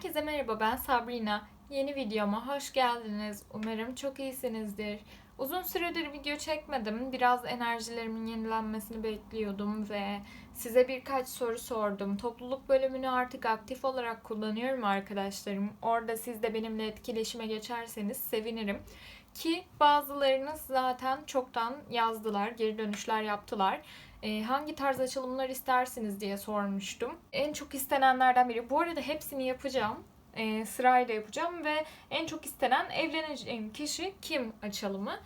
Herkese merhaba ben Sabrina. Yeni videoma hoş geldiniz. Umarım çok iyisinizdir. Uzun süredir video çekmedim. Biraz enerjilerimin yenilenmesini bekliyordum ve size birkaç soru sordum. Topluluk bölümünü artık aktif olarak kullanıyorum arkadaşlarım. Orada siz de benimle etkileşime geçerseniz sevinirim. Ki bazılarınız zaten çoktan yazdılar, geri dönüşler yaptılar. Ee, hangi tarz açılımlar istersiniz diye sormuştum. En çok istenenlerden biri. Bu arada hepsini yapacağım. Ee, sırayla yapacağım ve en çok istenen evleneceğim kişi kim açılımı.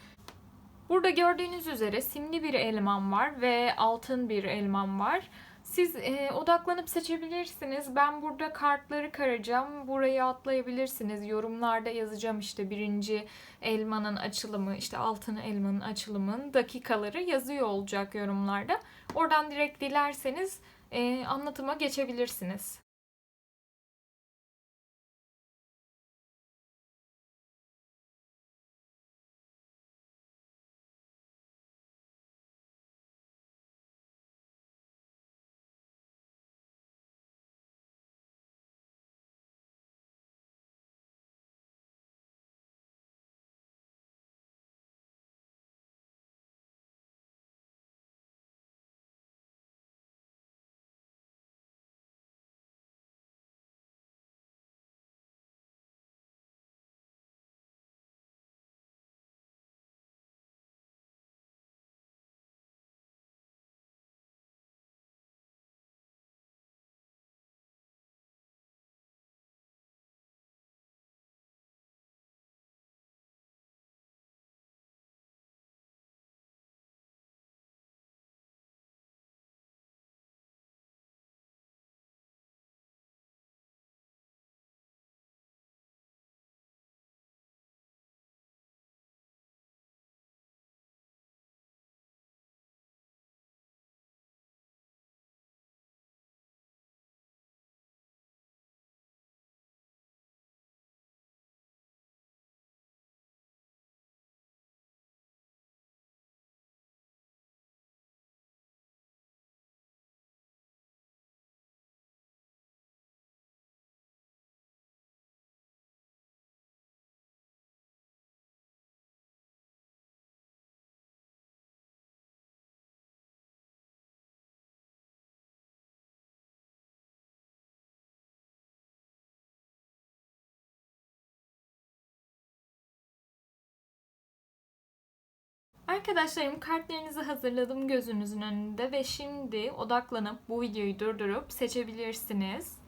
Burada gördüğünüz üzere simli bir elmam var ve altın bir elmam var. Siz e, odaklanıp seçebilirsiniz. Ben burada kartları karacağım. Burayı atlayabilirsiniz. Yorumlarda yazacağım işte birinci elmanın açılımı, işte altın elmanın açılımının dakikaları yazıyor olacak yorumlarda. Oradan direkt dilerseniz e, anlatıma geçebilirsiniz. Arkadaşlarım kartlarınızı hazırladım gözünüzün önünde ve şimdi odaklanıp bu videoyu durdurup seçebilirsiniz.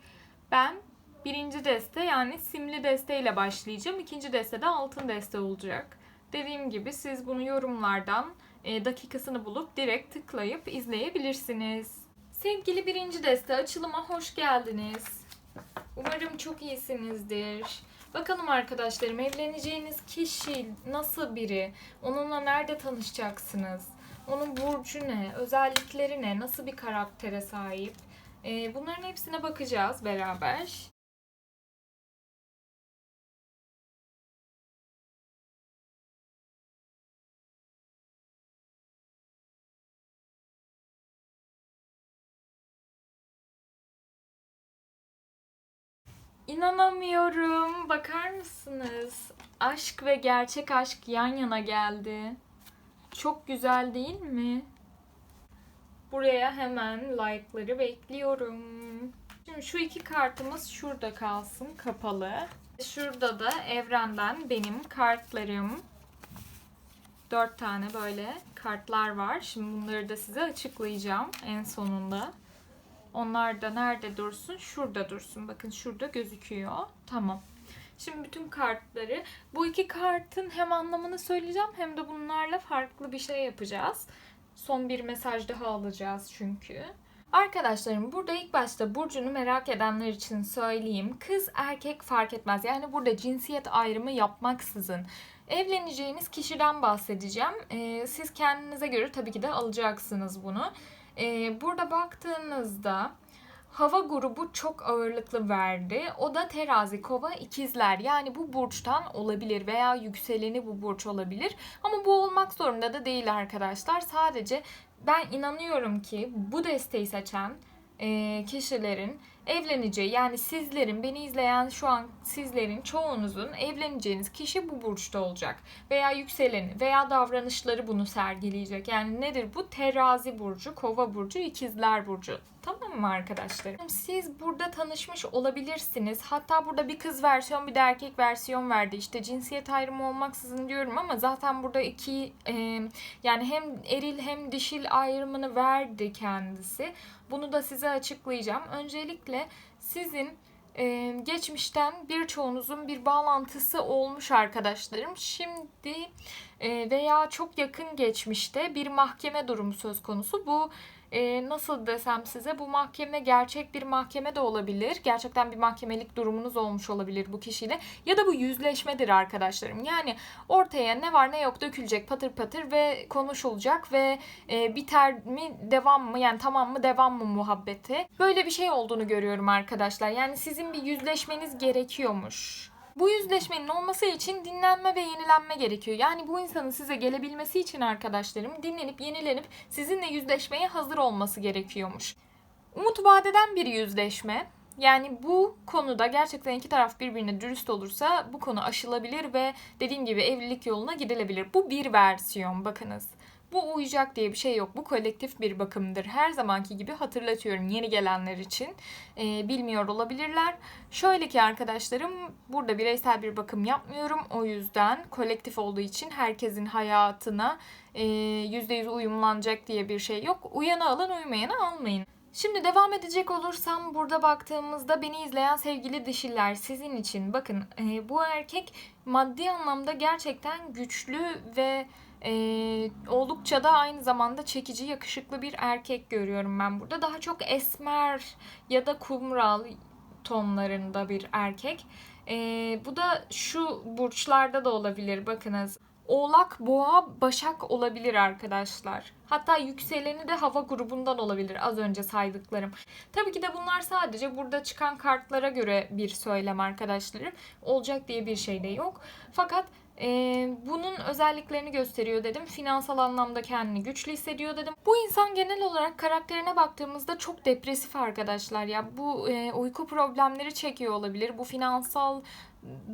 Ben birinci deste yani simli deste ile başlayacağım. İkinci deste de altın deste olacak. Dediğim gibi siz bunu yorumlardan e, dakikasını bulup direkt tıklayıp izleyebilirsiniz. Sevgili birinci deste açılıma hoş geldiniz. Umarım çok iyisinizdir. Bakalım arkadaşlarım evleneceğiniz kişi nasıl biri? Onunla nerede tanışacaksınız? Onun burcu ne? Özellikleri ne? Nasıl bir karaktere sahip? Ee, bunların hepsine bakacağız beraber. İnanamıyorum. Bakar mısınız? Aşk ve gerçek aşk yan yana geldi. Çok güzel değil mi? Buraya hemen like'ları bekliyorum. Şimdi şu iki kartımız şurada kalsın kapalı. Şurada da evrenden benim kartlarım. Dört tane böyle kartlar var. Şimdi bunları da size açıklayacağım en sonunda. Onlar da nerede dursun? Şurada dursun. Bakın şurada gözüküyor. Tamam. Şimdi bütün kartları bu iki kartın hem anlamını söyleyeceğim hem de bunlarla farklı bir şey yapacağız. Son bir mesaj daha alacağız çünkü. Arkadaşlarım burada ilk başta burcunu merak edenler için söyleyeyim. Kız erkek fark etmez. Yani burada cinsiyet ayrımı yapmaksızın evleneceğiniz kişiden bahsedeceğim. Ee, siz kendinize göre tabii ki de alacaksınız bunu. Ee, burada baktığınızda hava grubu çok ağırlıklı verdi. O da terazi, kova, ikizler. Yani bu burçtan olabilir veya yükseleni bu burç olabilir. Ama bu olmak zorunda da değil arkadaşlar. Sadece ben inanıyorum ki bu desteği seçen e, kişilerin evleneceği yani sizlerin beni izleyen şu an sizlerin çoğunuzun evleneceğiniz kişi bu burçta olacak veya yükseleni veya davranışları bunu sergileyecek. Yani nedir bu? Terazi burcu, Kova burcu, İkizler burcu. Tamam mı arkadaşlarım? Siz burada tanışmış olabilirsiniz. Hatta burada bir kız versiyon bir de erkek versiyon verdi. İşte cinsiyet ayrımı olmaksızın diyorum ama zaten burada iki e, yani hem eril hem dişil ayrımını verdi kendisi. Bunu da size açıklayacağım. Öncelikle sizin e, geçmişten birçoğunuzun bir bağlantısı olmuş arkadaşlarım. Şimdi e, veya çok yakın geçmişte bir mahkeme durumu söz konusu. Bu e, nasıl desem size bu mahkeme gerçek bir mahkeme de olabilir. Gerçekten bir mahkemelik durumunuz olmuş olabilir bu kişiyle. Ya da bu yüzleşmedir arkadaşlarım. Yani ortaya ne var ne yok dökülecek patır patır ve konuşulacak ve e, biter mi devam mı yani tamam mı devam mı muhabbeti. Böyle bir şey olduğunu görüyorum arkadaşlar. Yani sizin bir yüzleşmeniz gerekiyormuş. Bu yüzleşmenin olması için dinlenme ve yenilenme gerekiyor. Yani bu insanın size gelebilmesi için arkadaşlarım dinlenip yenilenip sizinle yüzleşmeye hazır olması gerekiyormuş. Umut vadeden bir yüzleşme. Yani bu konuda gerçekten iki taraf birbirine dürüst olursa bu konu aşılabilir ve dediğim gibi evlilik yoluna gidilebilir. Bu bir versiyon bakınız. Bu uyacak diye bir şey yok. Bu kolektif bir bakımdır. Her zamanki gibi hatırlatıyorum yeni gelenler için. E, bilmiyor olabilirler. Şöyle ki arkadaşlarım burada bireysel bir bakım yapmıyorum. O yüzden kolektif olduğu için herkesin hayatına e, %100 uyumlanacak diye bir şey yok. Uyanı alın uymayanı almayın. Şimdi devam edecek olursam burada baktığımızda beni izleyen sevgili dişiler sizin için bakın e, bu erkek maddi anlamda gerçekten güçlü ve e, oldukça da aynı zamanda çekici, yakışıklı bir erkek görüyorum ben burada. Daha çok esmer ya da kumral tonlarında bir erkek. E, bu da şu burçlarda da olabilir bakınız. Oğlak, boğa, başak olabilir arkadaşlar. Hatta yükseleni de hava grubundan olabilir az önce saydıklarım. Tabii ki de bunlar sadece burada çıkan kartlara göre bir söylem arkadaşlarım. Olacak diye bir şey de yok. Fakat e, bunun özelliklerini gösteriyor dedim. Finansal anlamda kendini güçlü hissediyor dedim. Bu insan genel olarak karakterine baktığımızda çok depresif arkadaşlar ya. Bu e, uyku problemleri çekiyor olabilir. Bu finansal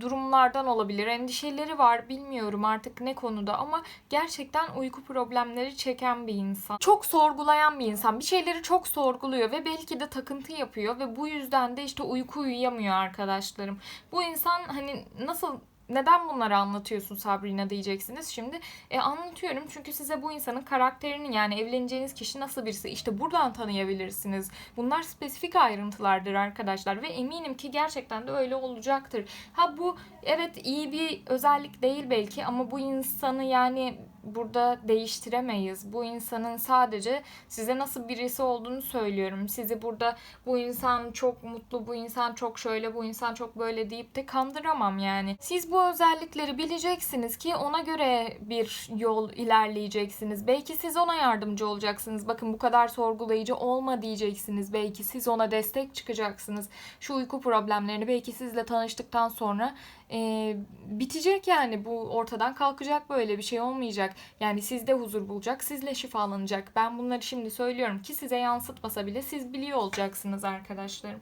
durumlardan olabilir. Endişeleri var bilmiyorum artık ne konuda ama gerçekten uyku problemleri çeken bir insan. Çok sorgulayan bir insan. Bir şeyleri çok sorguluyor ve belki de takıntı yapıyor ve bu yüzden de işte uyku uyuyamıyor arkadaşlarım. Bu insan hani nasıl neden bunları anlatıyorsun Sabrina diyeceksiniz şimdi. E, anlatıyorum çünkü size bu insanın karakterini yani evleneceğiniz kişi nasıl birisi işte buradan tanıyabilirsiniz. Bunlar spesifik ayrıntılardır arkadaşlar ve eminim ki gerçekten de öyle olacaktır. Ha bu evet iyi bir özellik değil belki ama bu insanı yani burada değiştiremeyiz. Bu insanın sadece size nasıl birisi olduğunu söylüyorum. Sizi burada bu insan çok mutlu, bu insan çok şöyle, bu insan çok böyle deyip de kandıramam yani. Siz bu özellikleri bileceksiniz ki ona göre bir yol ilerleyeceksiniz. Belki siz ona yardımcı olacaksınız. Bakın bu kadar sorgulayıcı olma diyeceksiniz. Belki siz ona destek çıkacaksınız. Şu uyku problemlerini belki sizle tanıştıktan sonra e, bitecek yani bu ortadan kalkacak böyle bir şey olmayacak. Yani sizde huzur bulacak, sizle şifalanacak. Ben bunları şimdi söylüyorum ki size yansıtmasa bile siz biliyor olacaksınız arkadaşlarım.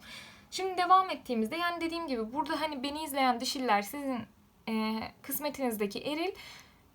Şimdi devam ettiğimizde yani dediğim gibi burada hani beni izleyen dişiller sizin e, kısmetinizdeki eril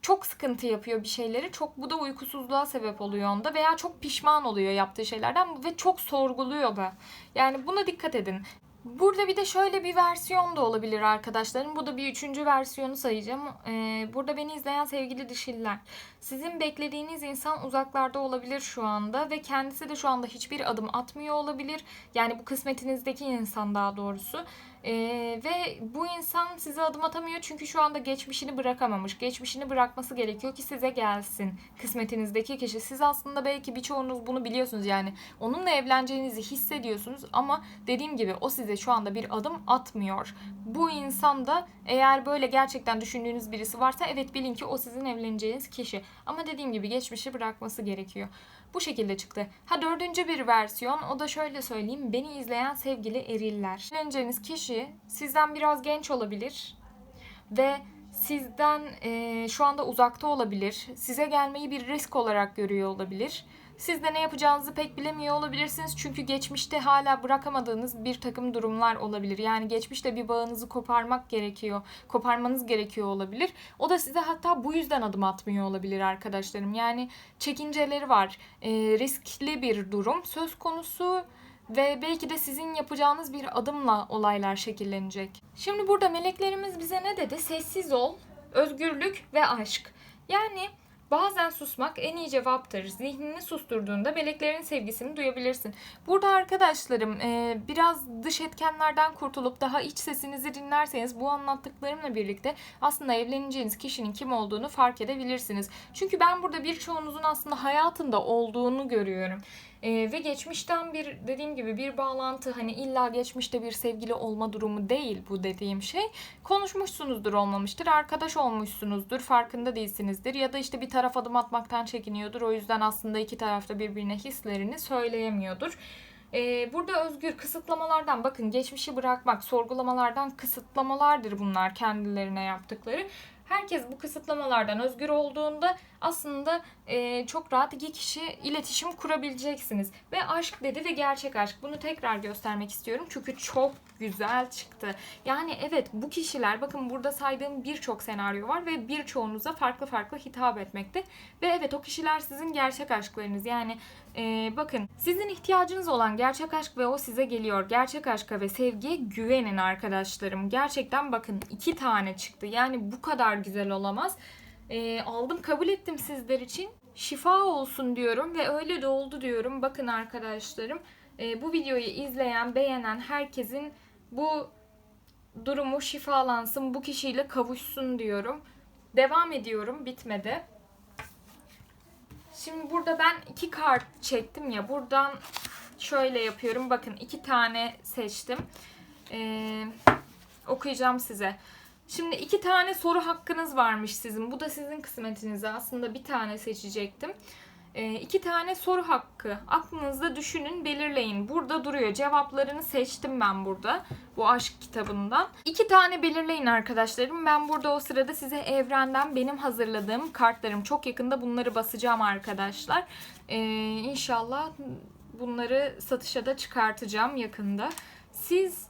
çok sıkıntı yapıyor bir şeyleri. Çok bu da uykusuzluğa sebep oluyor onda veya çok pişman oluyor yaptığı şeylerden ve çok sorguluyor da. Yani buna dikkat edin. Burada bir de şöyle bir versiyon da olabilir arkadaşlarım. Bu da bir üçüncü versiyonu sayacağım. Ee, burada beni izleyen sevgili dişiller. Sizin beklediğiniz insan uzaklarda olabilir şu anda ve kendisi de şu anda hiçbir adım atmıyor olabilir. Yani bu kısmetinizdeki insan daha doğrusu. Ee, ve bu insan size adım atamıyor çünkü şu anda geçmişini bırakamamış. Geçmişini bırakması gerekiyor ki size gelsin. Kısmetinizdeki kişi. Siz aslında belki birçoğunuz bunu biliyorsunuz yani. Onunla evleneceğinizi hissediyorsunuz ama dediğim gibi o size şu anda bir adım atmıyor. Bu insan da eğer böyle gerçekten düşündüğünüz birisi varsa evet bilin ki o sizin evleneceğiniz kişi. Ama dediğim gibi geçmişi bırakması gerekiyor. Bu şekilde çıktı. Ha dördüncü bir versiyon o da şöyle söyleyeyim. Beni izleyen sevgili eriller. Evleneceğiniz kişi sizden biraz genç olabilir ve sizden e, şu anda uzakta olabilir. Size gelmeyi bir risk olarak görüyor olabilir. Siz de ne yapacağınızı pek bilemiyor olabilirsiniz. Çünkü geçmişte hala bırakamadığınız bir takım durumlar olabilir. Yani geçmişte bir bağınızı koparmak gerekiyor. Koparmanız gerekiyor olabilir. O da size hatta bu yüzden adım atmıyor olabilir arkadaşlarım. Yani çekinceleri var. E, riskli bir durum söz konusu ve belki de sizin yapacağınız bir adımla olaylar şekillenecek. Şimdi burada meleklerimiz bize ne dedi? Sessiz ol, özgürlük ve aşk. Yani bazen susmak en iyi cevaptır. Zihnini susturduğunda meleklerin sevgisini duyabilirsin. Burada arkadaşlarım e, biraz dış etkenlerden kurtulup daha iç sesinizi dinlerseniz bu anlattıklarımla birlikte aslında evleneceğiniz kişinin kim olduğunu fark edebilirsiniz. Çünkü ben burada birçoğunuzun aslında hayatında olduğunu görüyorum. Ee, ve geçmişten bir dediğim gibi bir bağlantı hani illa geçmişte bir sevgili olma durumu değil bu dediğim şey. Konuşmuşsunuzdur olmamıştır, arkadaş olmuşsunuzdur, farkında değilsinizdir ya da işte bir taraf adım atmaktan çekiniyordur. O yüzden aslında iki tarafta birbirine hislerini söyleyemiyordur. Ee, burada özgür kısıtlamalardan bakın geçmişi bırakmak, sorgulamalardan kısıtlamalardır bunlar kendilerine yaptıkları herkes bu kısıtlamalardan özgür olduğunda aslında e, çok rahat iki kişi iletişim kurabileceksiniz. Ve aşk dedi ve gerçek aşk. Bunu tekrar göstermek istiyorum çünkü çok güzel çıktı. Yani evet bu kişiler bakın burada saydığım birçok senaryo var ve birçoğunuza farklı farklı hitap etmekte. Ve evet o kişiler sizin gerçek aşklarınız. Yani e, bakın sizin ihtiyacınız olan gerçek aşk ve o size geliyor. Gerçek aşka ve sevgiye güvenin arkadaşlarım. Gerçekten bakın iki tane çıktı. Yani bu kadar güzel olamaz. E, aldım kabul ettim sizler için. Şifa olsun diyorum ve öyle de oldu diyorum. Bakın arkadaşlarım bu videoyu izleyen, beğenen herkesin bu durumu şifalansın, bu kişiyle kavuşsun diyorum. Devam ediyorum, bitmedi. Şimdi burada ben iki kart çektim ya. Buradan şöyle yapıyorum. Bakın iki tane seçtim. Ee, okuyacağım size. Şimdi iki tane soru hakkınız varmış sizin. Bu da sizin kısmetinize. Aslında bir tane seçecektim. E, iki tane soru hakkı. Aklınızda düşünün, belirleyin. Burada duruyor. Cevaplarını seçtim ben burada. Bu aşk kitabından. İki tane belirleyin arkadaşlarım. Ben burada o sırada size evrenden benim hazırladığım kartlarım. Çok yakında bunları basacağım arkadaşlar. E, inşallah bunları satışa da çıkartacağım yakında. Siz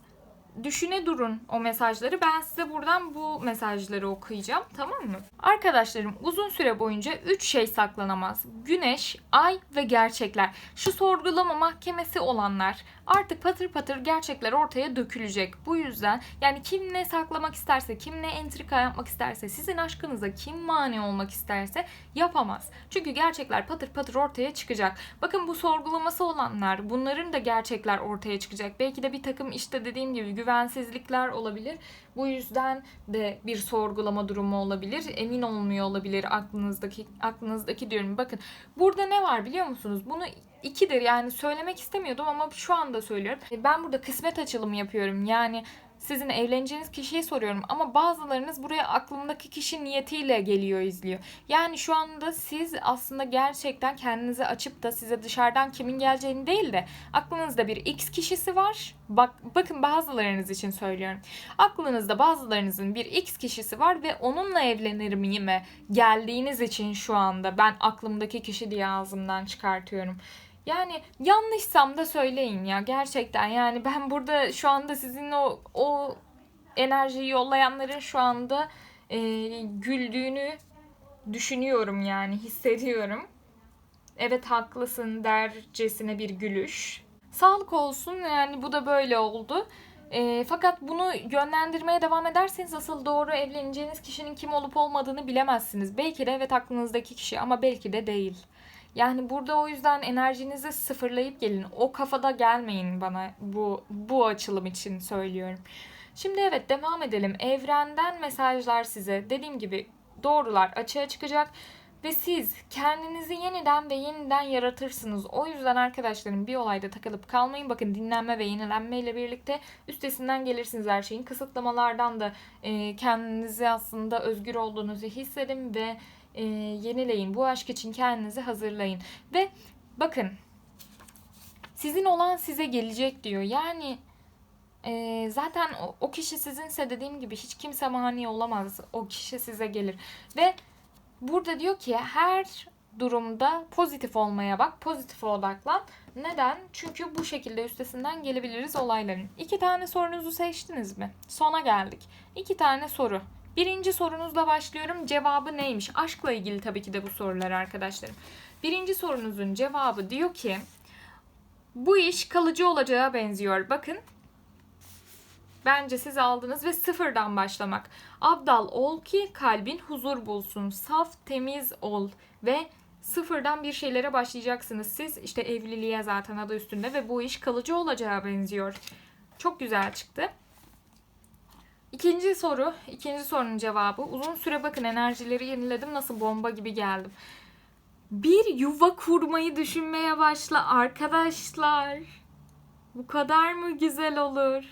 düşüne durun o mesajları. Ben size buradan bu mesajları okuyacağım. Tamam mı? Arkadaşlarım uzun süre boyunca 3 şey saklanamaz. Güneş, ay ve gerçekler. Şu sorgulama mahkemesi olanlar artık patır patır gerçekler ortaya dökülecek. Bu yüzden yani kim ne saklamak isterse, kim ne entrika yapmak isterse, sizin aşkınıza kim mani olmak isterse yapamaz. Çünkü gerçekler patır patır ortaya çıkacak. Bakın bu sorgulaması olanlar, bunların da gerçekler ortaya çıkacak. Belki de bir takım işte dediğim gibi güvensizlikler olabilir. Bu yüzden de bir sorgulama durumu olabilir. Emin olmuyor olabilir aklınızdaki aklınızdaki diyorum. Bakın burada ne var biliyor musunuz? Bunu ikidir yani söylemek istemiyordum ama şu anda söylüyorum. Ben burada kısmet açılımı yapıyorum. Yani sizin evleneceğiniz kişiyi soruyorum ama bazılarınız buraya aklındaki kişi niyetiyle geliyor izliyor. Yani şu anda siz aslında gerçekten kendinizi açıp da size dışarıdan kimin geleceğini değil de aklınızda bir X kişisi var. Bak bakın bazılarınız için söylüyorum. Aklınızda bazılarınızın bir X kişisi var ve onunla evlenir miyim geldiğiniz için şu anda ben aklımdaki kişi diye ağzımdan çıkartıyorum. Yani yanlışsam da söyleyin ya gerçekten. Yani ben burada şu anda sizin o o enerjiyi yollayanların şu anda e, güldüğünü düşünüyorum yani hissediyorum. Evet haklısın dercesine bir gülüş. Sağlık olsun yani bu da böyle oldu. E, fakat bunu yönlendirmeye devam ederseniz asıl doğru evleneceğiniz kişinin kim olup olmadığını bilemezsiniz. Belki de evet aklınızdaki kişi ama belki de değil. Yani burada o yüzden enerjinizi sıfırlayıp gelin. O kafada gelmeyin bana bu bu açılım için söylüyorum. Şimdi evet devam edelim. Evrenden mesajlar size. Dediğim gibi doğrular açığa çıkacak ve siz kendinizi yeniden ve yeniden yaratırsınız. O yüzden arkadaşlarım bir olayda takılıp kalmayın. Bakın dinlenme ve yenilenme ile birlikte üstesinden gelirsiniz her şeyin. Kısıtlamalardan da kendinizi aslında özgür olduğunuzu hissedin ve e, yenileyin. Bu aşk için kendinizi hazırlayın. Ve bakın sizin olan size gelecek diyor. Yani e, zaten o, o kişi sizinse dediğim gibi hiç kimse mani olamaz. O kişi size gelir. Ve burada diyor ki her durumda pozitif olmaya bak. Pozitife odaklan. Neden? Çünkü bu şekilde üstesinden gelebiliriz olayların. İki tane sorunuzu seçtiniz mi? Sona geldik. İki tane soru. Birinci sorunuzla başlıyorum. Cevabı neymiş? Aşkla ilgili tabii ki de bu sorular arkadaşlarım. Birinci sorunuzun cevabı diyor ki bu iş kalıcı olacağı benziyor. Bakın Bence siz aldınız ve sıfırdan başlamak. Abdal ol ki kalbin huzur bulsun. Saf, temiz ol ve sıfırdan bir şeylere başlayacaksınız. Siz işte evliliğe zaten adı üstünde ve bu iş kalıcı olacağı benziyor. Çok güzel çıktı. İkinci soru, ikinci sorunun cevabı. Uzun süre bakın enerjileri yeniledim. Nasıl bomba gibi geldim. Bir yuva kurmayı düşünmeye başla arkadaşlar. Bu kadar mı güzel olur?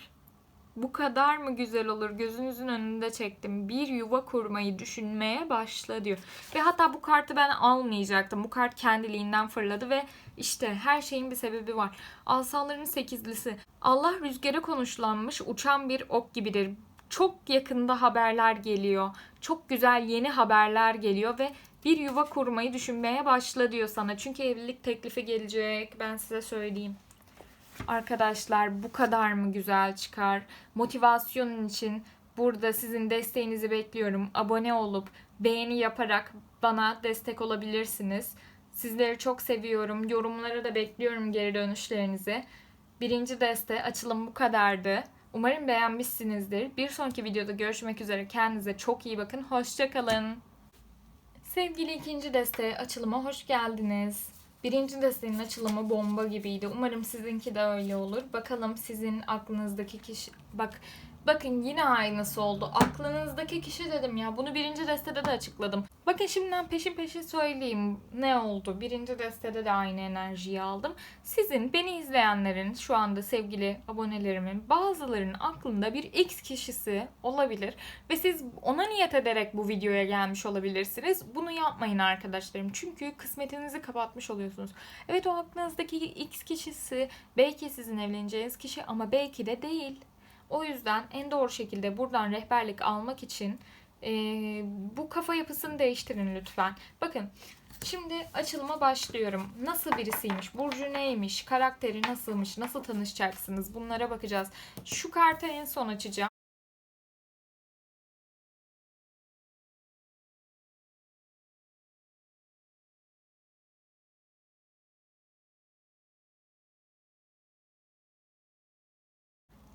Bu kadar mı güzel olur? Gözünüzün önünde çektim. Bir yuva kurmayı düşünmeye başla diyor. Ve hatta bu kartı ben almayacaktım. Bu kart kendiliğinden fırladı ve işte her şeyin bir sebebi var. Asaların sekizlisi. Allah rüzgara konuşlanmış uçan bir ok gibidir. Çok yakında haberler geliyor. Çok güzel yeni haberler geliyor ve bir yuva kurmayı düşünmeye başla diyor sana. Çünkü evlilik teklifi gelecek. Ben size söyleyeyim. Arkadaşlar bu kadar mı güzel çıkar? Motivasyonun için burada sizin desteğinizi bekliyorum. Abone olup beğeni yaparak bana destek olabilirsiniz. Sizleri çok seviyorum. Yorumlara da bekliyorum geri dönüşlerinizi. Birinci deste açılım bu kadardı. Umarım beğenmişsinizdir. Bir sonraki videoda görüşmek üzere. Kendinize çok iyi bakın. Hoşçakalın. Sevgili ikinci deste açılıma hoş geldiniz. Birinci destenin açılımı bomba gibiydi. Umarım sizinki de öyle olur. Bakalım sizin aklınızdaki kişi... Bak Bakın yine aynısı oldu. Aklınızdaki kişi dedim ya. Bunu birinci destede de açıkladım. Bakın şimdiden peşin peşin söyleyeyim ne oldu. Birinci destede de aynı enerjiyi aldım. Sizin beni izleyenlerin şu anda sevgili abonelerimin bazılarının aklında bir X kişisi olabilir. Ve siz ona niyet ederek bu videoya gelmiş olabilirsiniz. Bunu yapmayın arkadaşlarım. Çünkü kısmetinizi kapatmış oluyorsunuz. Evet o aklınızdaki X kişisi belki sizin evleneceğiniz kişi ama belki de değil. O yüzden en doğru şekilde buradan rehberlik almak için e, bu kafa yapısını değiştirin lütfen. Bakın şimdi açılıma başlıyorum. Nasıl birisiymiş, burcu neymiş, karakteri nasılmış, nasıl tanışacaksınız bunlara bakacağız. Şu kartı en son açacağım.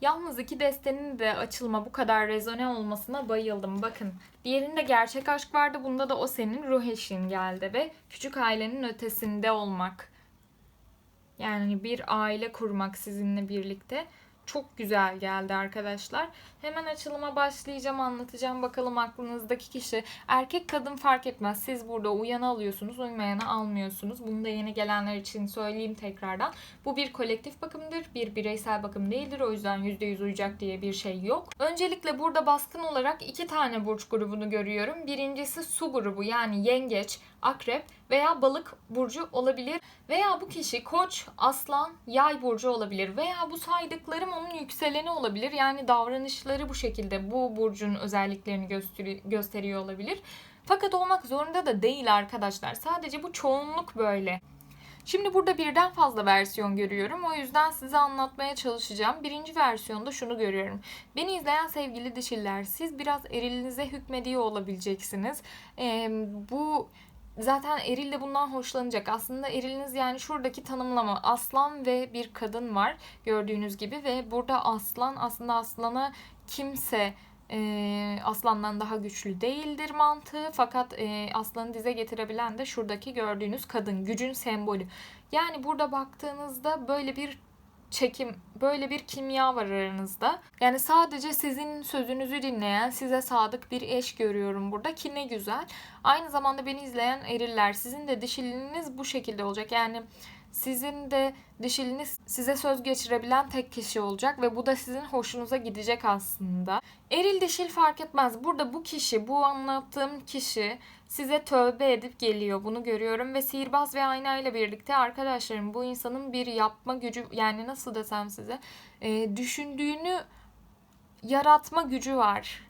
Yalnız iki destenin de açılma bu kadar rezone olmasına bayıldım. Bakın diğerinde gerçek aşk vardı. Bunda da o senin ruh eşin geldi ve küçük ailenin ötesinde olmak. Yani bir aile kurmak sizinle birlikte çok güzel geldi arkadaşlar. Hemen açılıma başlayacağım anlatacağım. Bakalım aklınızdaki kişi erkek kadın fark etmez. Siz burada uyanı alıyorsunuz uymayanı almıyorsunuz. Bunu da yeni gelenler için söyleyeyim tekrardan. Bu bir kolektif bakımdır. Bir bireysel bakım değildir. O yüzden %100 uyacak diye bir şey yok. Öncelikle burada baskın olarak iki tane burç grubunu görüyorum. Birincisi su grubu yani yengeç, akrep veya balık burcu olabilir. Veya bu kişi koç, aslan, yay burcu olabilir. Veya bu saydıklarım onun yükseleni olabilir. Yani davranışları bu şekilde bu burcun özelliklerini gösteri gösteriyor olabilir. Fakat olmak zorunda da değil arkadaşlar. Sadece bu çoğunluk böyle. Şimdi burada birden fazla versiyon görüyorum. O yüzden size anlatmaya çalışacağım. Birinci versiyonda şunu görüyorum. Beni izleyen sevgili dişiler siz biraz erilinize hükmediyor olabileceksiniz. Ee, bu zaten eril de bundan hoşlanacak. Aslında eriliniz yani şuradaki tanımlama aslan ve bir kadın var gördüğünüz gibi ve burada aslan aslında aslana kimse e, aslandan daha güçlü değildir mantığı fakat e, aslanı dize getirebilen de şuradaki gördüğünüz kadın gücün sembolü. Yani burada baktığınızda böyle bir çekim, böyle bir kimya var aranızda. Yani sadece sizin sözünüzü dinleyen, size sadık bir eş görüyorum burada ki ne güzel. Aynı zamanda beni izleyen eriller, sizin de dişiliniz bu şekilde olacak. Yani sizin de dişiliniz size söz geçirebilen tek kişi olacak ve bu da sizin hoşunuza gidecek aslında. Eril dişil fark etmez. Burada bu kişi, bu anlattığım kişi size tövbe edip geliyor. Bunu görüyorum ve sihirbaz ve ayna ile birlikte arkadaşlarım bu insanın bir yapma gücü yani nasıl desem size e, düşündüğünü yaratma gücü var.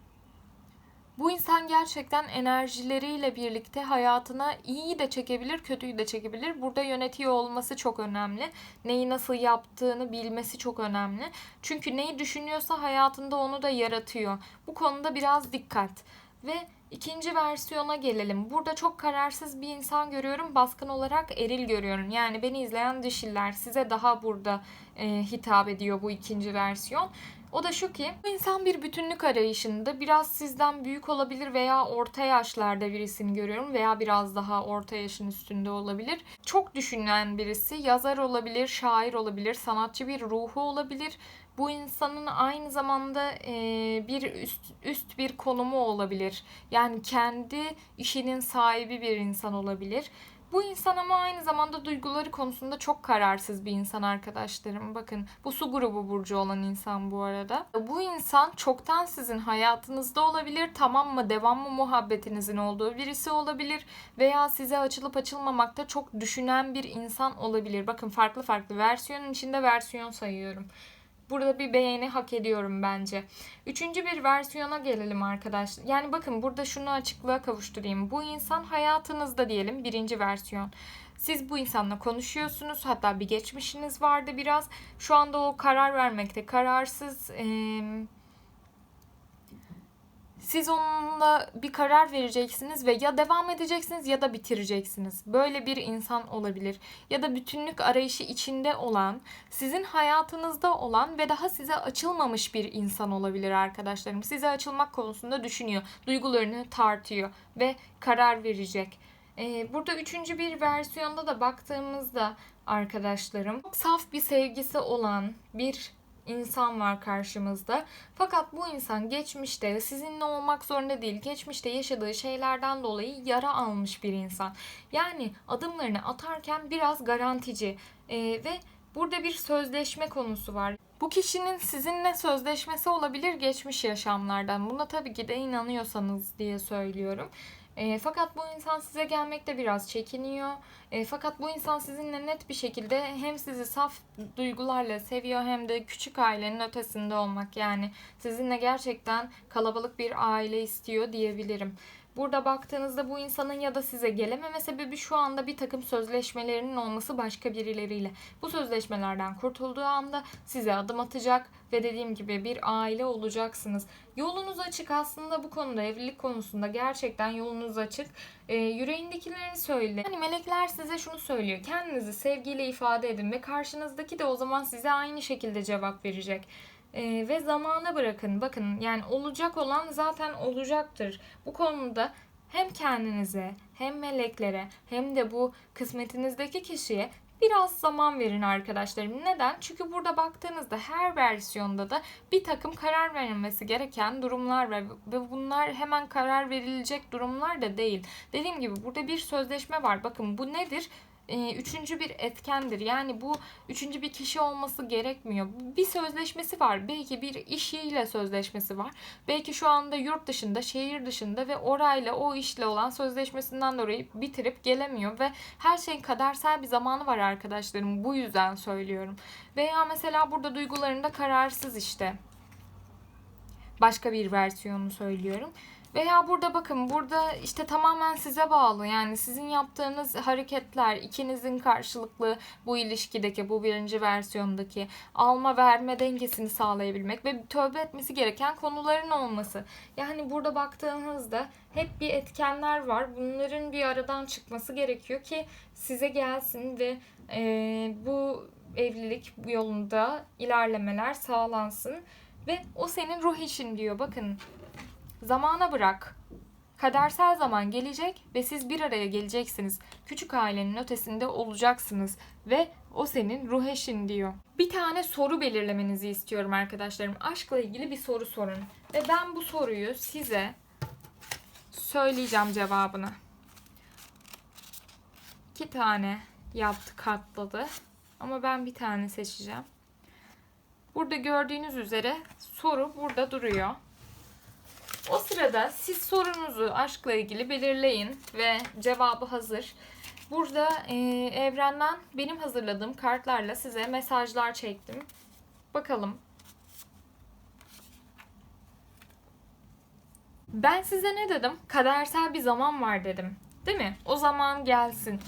Bu insan gerçekten enerjileriyle birlikte hayatına iyiyi de çekebilir, kötüyü de çekebilir. Burada yönetiyor olması çok önemli. Neyi nasıl yaptığını bilmesi çok önemli. Çünkü neyi düşünüyorsa hayatında onu da yaratıyor. Bu konuda biraz dikkat. Ve ikinci versiyona gelelim. Burada çok kararsız bir insan görüyorum. Baskın olarak eril görüyorum. Yani beni izleyen dişiller size daha burada e, hitap ediyor bu ikinci versiyon. O da şu ki bu insan bir bütünlük arayışında biraz sizden büyük olabilir veya orta yaşlarda birisini görüyorum veya biraz daha orta yaşın üstünde olabilir. Çok düşünen birisi yazar olabilir, şair olabilir, sanatçı bir ruhu olabilir. Bu insanın aynı zamanda e, bir üst, üst bir konumu olabilir. Yani kendi işinin sahibi bir insan olabilir. Bu insan ama aynı zamanda duyguları konusunda çok kararsız bir insan arkadaşlarım. Bakın bu su grubu burcu olan insan bu arada. Bu insan çoktan sizin hayatınızda olabilir. Tamam mı devam mı muhabbetinizin olduğu birisi olabilir. Veya size açılıp açılmamakta çok düşünen bir insan olabilir. Bakın farklı farklı versiyonun içinde versiyon sayıyorum. Burada bir beğeni hak ediyorum bence. Üçüncü bir versiyona gelelim arkadaşlar. Yani bakın burada şunu açıklığa kavuşturayım. Bu insan hayatınızda diyelim birinci versiyon. Siz bu insanla konuşuyorsunuz. Hatta bir geçmişiniz vardı biraz. Şu anda o karar vermekte kararsız. Ee, siz onunla bir karar vereceksiniz ve ya devam edeceksiniz ya da bitireceksiniz. Böyle bir insan olabilir. Ya da bütünlük arayışı içinde olan, sizin hayatınızda olan ve daha size açılmamış bir insan olabilir arkadaşlarım. Size açılmak konusunda düşünüyor, duygularını tartıyor ve karar verecek. Ee, burada üçüncü bir versiyonda da baktığımızda arkadaşlarım çok saf bir sevgisi olan bir insan var karşımızda. Fakat bu insan geçmişte sizinle olmak zorunda değil. Geçmişte yaşadığı şeylerden dolayı yara almış bir insan. Yani adımlarını atarken biraz garantici ee, ve burada bir sözleşme konusu var. Bu kişinin sizinle sözleşmesi olabilir geçmiş yaşamlardan. Buna tabii ki de inanıyorsanız diye söylüyorum. E, fakat bu insan size gelmekte biraz çekiniyor. E, fakat bu insan sizinle net bir şekilde hem sizi saf duygularla seviyor hem de küçük ailenin ötesinde olmak. Yani sizinle gerçekten kalabalık bir aile istiyor diyebilirim. Burada baktığınızda bu insanın ya da size gelememe sebebi şu anda bir takım sözleşmelerinin olması başka birileriyle. Bu sözleşmelerden kurtulduğu anda size adım atacak ve dediğim gibi bir aile olacaksınız. Yolunuz açık aslında bu konuda evlilik konusunda gerçekten yolunuz açık. E, yüreğindekilerini söyle. Yani melekler size şunu söylüyor. Kendinizi sevgiyle ifade edin ve karşınızdaki de o zaman size aynı şekilde cevap verecek. Ee, ve zamana bırakın. Bakın yani olacak olan zaten olacaktır. Bu konuda hem kendinize hem meleklere hem de bu kısmetinizdeki kişiye biraz zaman verin arkadaşlarım. Neden? Çünkü burada baktığınızda her versiyonda da bir takım karar verilmesi gereken durumlar var ve bunlar hemen karar verilecek durumlar da değil. Dediğim gibi burada bir sözleşme var. Bakın bu nedir? E, üçüncü bir etkendir. Yani bu üçüncü bir kişi olması gerekmiyor. Bir sözleşmesi var. Belki bir işiyle sözleşmesi var. Belki şu anda yurt dışında, şehir dışında ve orayla o işle olan sözleşmesinden dolayı bitirip gelemiyor ve her şeyin kadersel bir zamanı var arkadaşlarım. Bu yüzden söylüyorum. Veya mesela burada duygularında kararsız işte. Başka bir versiyonu söylüyorum. Veya burada bakın burada işte tamamen size bağlı. Yani sizin yaptığınız hareketler ikinizin karşılıklı bu ilişkideki bu birinci versiyondaki alma verme dengesini sağlayabilmek ve tövbe etmesi gereken konuların olması. Yani burada baktığınızda hep bir etkenler var. Bunların bir aradan çıkması gerekiyor ki size gelsin ve e, bu evlilik yolunda ilerlemeler sağlansın. Ve o senin ruh işin diyor. Bakın Zamana bırak. Kadersel zaman gelecek ve siz bir araya geleceksiniz. Küçük ailenin ötesinde olacaksınız ve o senin ruh eşin diyor. Bir tane soru belirlemenizi istiyorum arkadaşlarım. Aşkla ilgili bir soru sorun. Ve ben bu soruyu size söyleyeceğim cevabını. İki tane yaptı katladı. Ama ben bir tane seçeceğim. Burada gördüğünüz üzere soru burada duruyor. O sırada siz sorunuzu aşkla ilgili belirleyin ve cevabı hazır. Burada e, evrenden benim hazırladığım kartlarla size mesajlar çektim. Bakalım. Ben size ne dedim? Kadersel bir zaman var dedim. Değil mi? O zaman gelsin.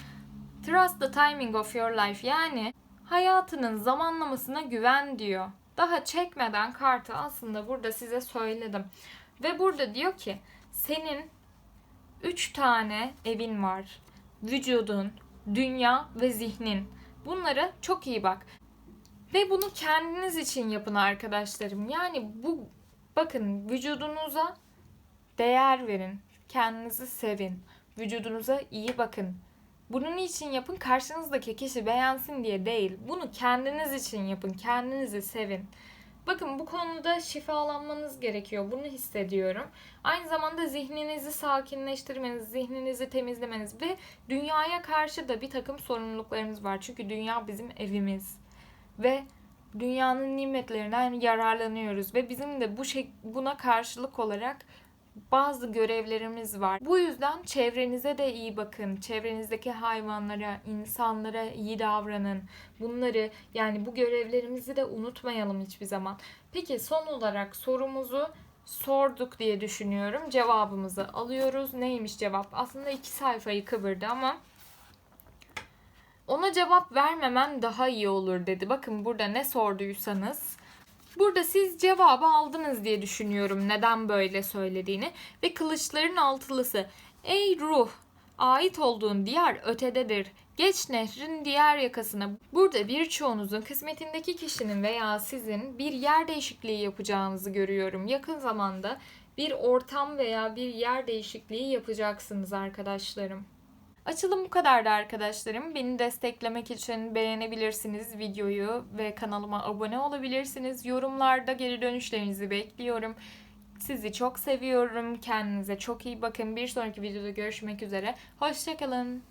Trust the timing of your life. Yani hayatının zamanlamasına güven diyor. Daha çekmeden kartı aslında burada size söyledim. Ve burada diyor ki senin üç tane evin var. Vücudun, dünya ve zihnin. Bunlara çok iyi bak. Ve bunu kendiniz için yapın arkadaşlarım. Yani bu bakın vücudunuza değer verin. Kendinizi sevin. Vücudunuza iyi bakın. Bunun için yapın karşınızdaki kişi beğensin diye değil. Bunu kendiniz için yapın. Kendinizi sevin. Bakın bu konuda şifalanmanız gerekiyor. Bunu hissediyorum. Aynı zamanda zihninizi sakinleştirmeniz, zihninizi temizlemeniz ve dünyaya karşı da bir takım sorumluluklarımız var. Çünkü dünya bizim evimiz. Ve dünyanın nimetlerinden yararlanıyoruz ve bizim de bu şey, buna karşılık olarak bazı görevlerimiz var. Bu yüzden çevrenize de iyi bakın. Çevrenizdeki hayvanlara, insanlara iyi davranın. Bunları yani bu görevlerimizi de unutmayalım hiçbir zaman. Peki son olarak sorumuzu sorduk diye düşünüyorum. Cevabımızı alıyoruz. Neymiş cevap? Aslında iki sayfayı kıvırdı ama ona cevap vermemem daha iyi olur dedi. Bakın burada ne sorduysanız Burada siz cevabı aldınız diye düşünüyorum neden böyle söylediğini. Ve kılıçların altılısı. Ey ruh! Ait olduğun diyar ötededir. Geç nehrin diğer yakasına. Burada birçoğunuzun kısmetindeki kişinin veya sizin bir yer değişikliği yapacağınızı görüyorum. Yakın zamanda bir ortam veya bir yer değişikliği yapacaksınız arkadaşlarım. Açılım bu kadardı arkadaşlarım. Beni desteklemek için beğenebilirsiniz videoyu ve kanalıma abone olabilirsiniz. Yorumlarda geri dönüşlerinizi bekliyorum. Sizi çok seviyorum. Kendinize çok iyi bakın. Bir sonraki videoda görüşmek üzere. Hoşçakalın.